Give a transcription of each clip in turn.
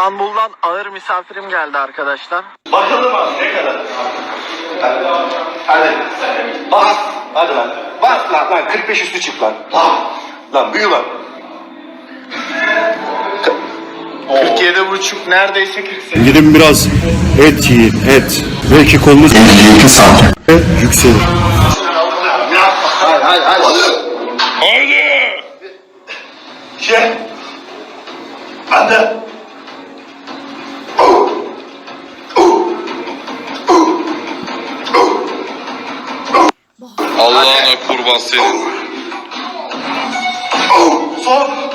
İstanbul'dan ağır misafirim geldi arkadaşlar. Bakalım abi ne kadar? Hadi. Hadi. Bas. Hadi lan. Bas lan. Lan 45 üstü çık lan. Lan büyü lan. 47 buçuk neredeyse 48. Gidin biraz et yiyin, et. Belki kolunuz yükselir. Hadi hadi hadi. Şey. Hadi. Allah'ına kurban senin. Son.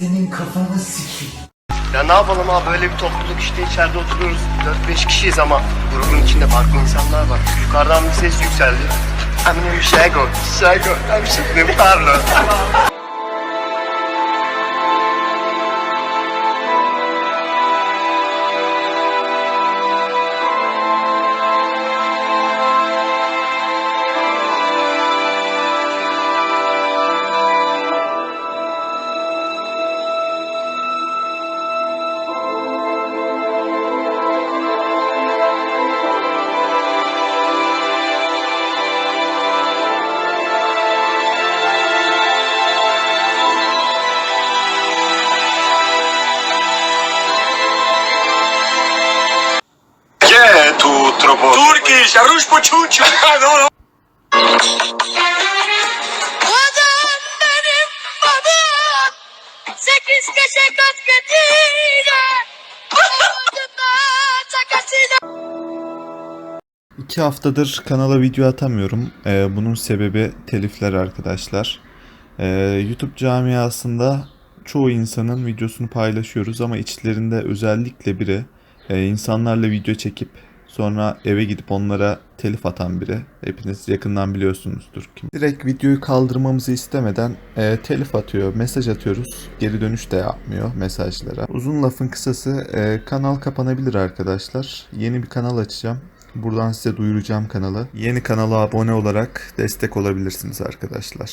Senin kafanı sikeyim. Ya ne yapalım abi böyle bir topluluk işte içeride oturuyoruz. 4-5 kişiyiz ama grubun içinde farklı insanlar var. Yukarıdan bir ses yükseldi. I'm şimdi Carlo. Che tu troppo... Turkish, Benim babam Sekiz köşe kasketiyle Omuzunda çakasıyla İki haftadır kanala video atamıyorum. Ee, bunun sebebi telifler arkadaşlar. Ee, YouTube camiasında çoğu insanın videosunu paylaşıyoruz ama içlerinde özellikle biri e, insanlarla video çekip sonra eve gidip onlara telif atan biri. Hepiniz yakından biliyorsunuzdur kim. Direkt videoyu kaldırmamızı istemeden e, telif atıyor, mesaj atıyoruz. Geri dönüş de yapmıyor mesajlara. Uzun lafın kısası e, kanal kapanabilir arkadaşlar. Yeni bir kanal açacağım. Buradan size duyuracağım kanalı. Yeni kanala abone olarak destek olabilirsiniz arkadaşlar.